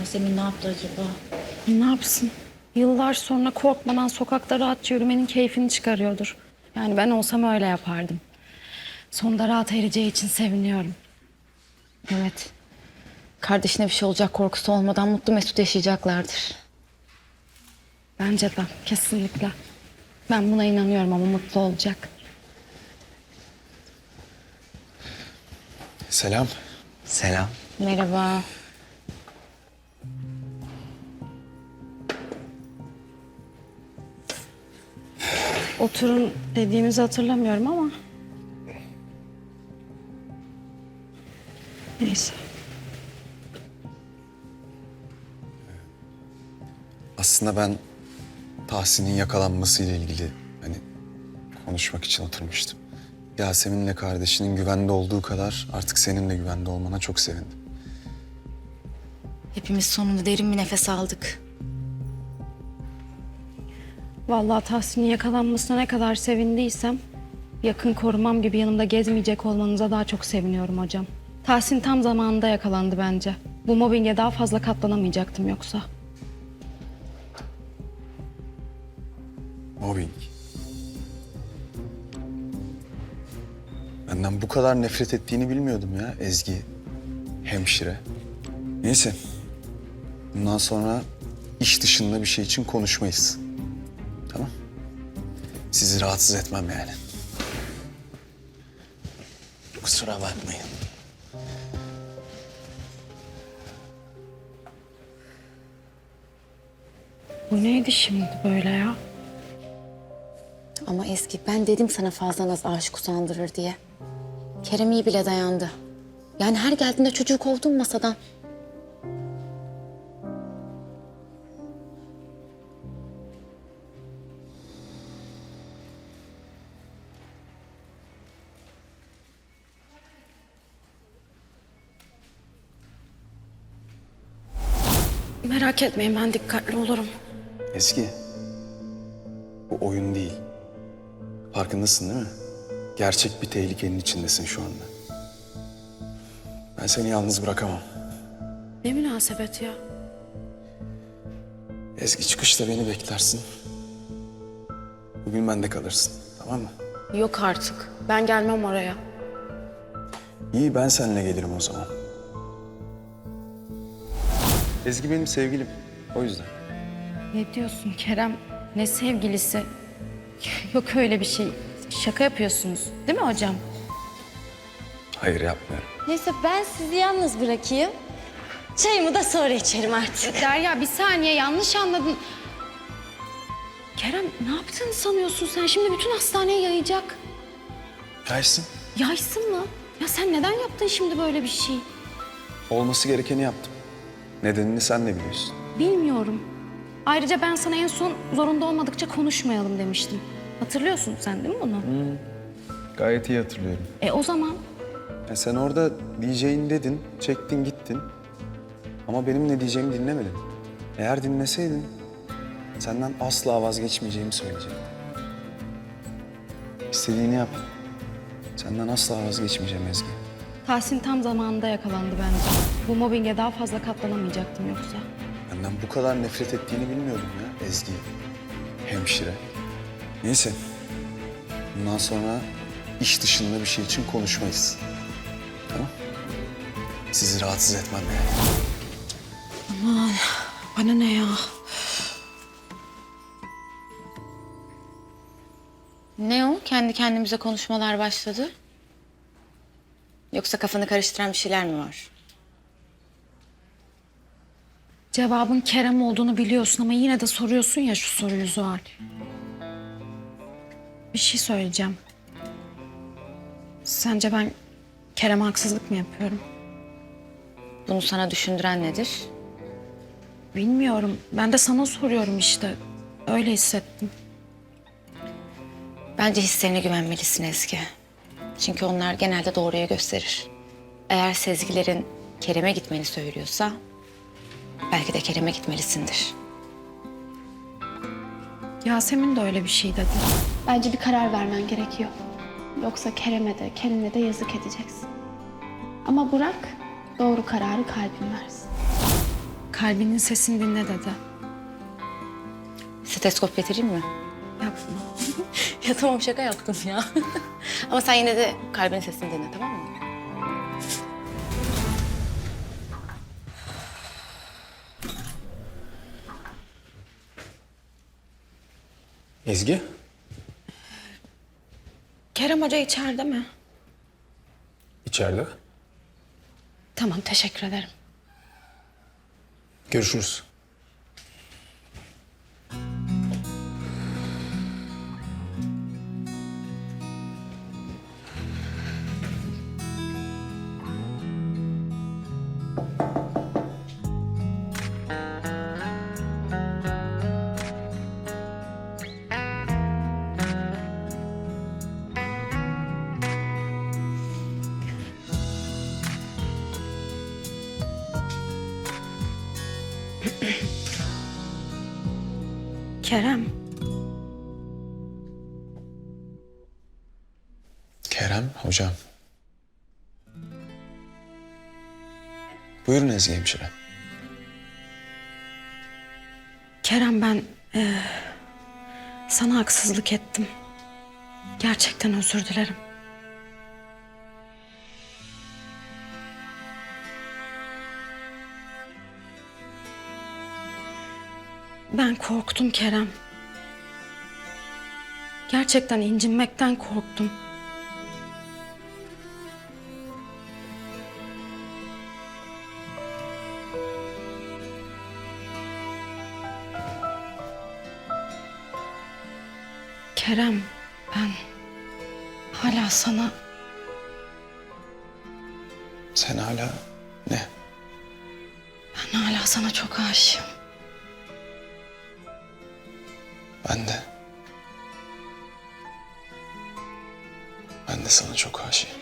Yasemin ne yaptı acaba? Ne yapsın? Yıllar sonra korkmadan sokakta rahatça yürümenin keyfini çıkarıyordur. Yani ben olsam öyle yapardım. Sonunda rahat ereceği için seviniyorum. Evet. Kardeşine bir şey olacak korkusu olmadan mutlu mesut yaşayacaklardır. Bence de kesinlikle. Ben buna inanıyorum ama mutlu olacak. Selam. Selam. Merhaba. Oturun dediğimizi hatırlamıyorum ama. Neyse. Aslında ben Tahsin'in yakalanmasıyla ilgili hani konuşmak için oturmuştum. Yasemin'le kardeşinin güvende olduğu kadar artık senin de güvende olmana çok sevindim. Hepimiz sonunda derin bir nefes aldık. Vallahi Tahsin'in yakalanmasına ne kadar sevindiysem... ...yakın korumam gibi yanımda gezmeyecek olmanıza daha çok seviniyorum hocam. Tahsin tam zamanında yakalandı bence. Bu mobbinge daha fazla katlanamayacaktım yoksa. Mobbing. Benden bu kadar nefret ettiğini bilmiyordum ya Ezgi hemşire. Neyse. Bundan sonra iş dışında bir şey için konuşmayız. Sizi rahatsız etmem yani. Kusura bakmayın. Bu neydi şimdi böyle ya? Ama Eski ben dedim sana fazla naz aşık usandırır diye. Kerem iyi bile dayandı. Yani her geldiğinde çocuğu kovdun masadan. Merak etmeyin ben dikkatli olurum. Ezgi. Bu oyun değil. Farkındasın değil mi? Gerçek bir tehlikenin içindesin şu anda. Ben seni yalnız bırakamam. Ne münasebet ya? Ezgi çıkışta beni beklersin. Bugün bende kalırsın. Tamam mı? Yok artık. Ben gelmem oraya. İyi ben seninle gelirim o zaman. Ezgi benim sevgilim. O yüzden. Ne diyorsun Kerem? Ne sevgilisi? Yok öyle bir şey. Şaka yapıyorsunuz. Değil mi hocam? Hayır yapmıyorum. Neyse ben sizi yalnız bırakayım. Çayımı da sonra içerim artık. Derya bir saniye yanlış anladın. Kerem ne yaptığını sanıyorsun sen? Şimdi bütün hastaneye yayacak. Gelsin. Yaysın mı? Ya sen neden yaptın şimdi böyle bir şey? Olması gerekeni yaptım. Nedenini sen de biliyorsun. Bilmiyorum. Ayrıca ben sana en son zorunda olmadıkça konuşmayalım demiştim. Hatırlıyorsun sen değil mi bunu? Gayet iyi hatırlıyorum. E o zaman Ya sen orada diyeceğin dedin, çektin gittin. Ama benim ne diyeceğimi dinlemedin. Eğer dinleseydin senden asla vazgeçmeyeceğimi söyleyecektim. İstediğini yap. Senden asla vazgeçmeyeceğim Ezgi. Tahsin tam zamanında yakalandı bence. Bu mobbinge daha fazla katlanamayacaktım yoksa. Benden bu kadar nefret ettiğini bilmiyordum ya Ezgi. Hemşire. Neyse. Bundan sonra iş dışında bir şey için konuşmayız. Tamam? Sizi rahatsız etmem yani. Bana ne ya? Ne o? Kendi kendimize konuşmalar başladı. Yoksa kafanı karıştıran bir şeyler mi var? Cevabın Kerem olduğunu biliyorsun ama yine de soruyorsun ya şu soruyu Zuhal. Bir şey söyleyeceğim. Sence ben Kerem'e haksızlık mı yapıyorum? Bunu sana düşündüren nedir? Bilmiyorum. Ben de sana soruyorum işte. Öyle hissettim. Bence hislerine güvenmelisin Ezgi. Çünkü onlar genelde doğruyu gösterir. Eğer sezgilerin Kerem'e gitmeni söylüyorsa... ...belki de Kerem'e gitmelisindir. Yasemin de öyle bir şey dedi. Bence bir karar vermen gerekiyor. Yoksa Kerem'e de kendine de yazık edeceksin. Ama bırak doğru kararı kalbin versin. kalbinin sesini dinle dedi. Stetoskop getireyim mi? Yapma. ya tamam şaka yaptım ya. Ama sen yine de kalbin sesini dinle tamam mı? Ezgi? Kerem Hoca içeride mi? İçeride. Tamam teşekkür ederim. Görüşürüz. Kerem. Kerem hocam. Buyurun Ezgi hemşire. Kerem ben eee, sana haksızlık ettim. Gerçekten özür dilerim. Ben korktum Kerem. Gerçekten incinmekten korktum. Kerem, ben hala sana Sen hala ne? ben hala sana çok aşığım. Ben de. Ben de sana çok aşığım.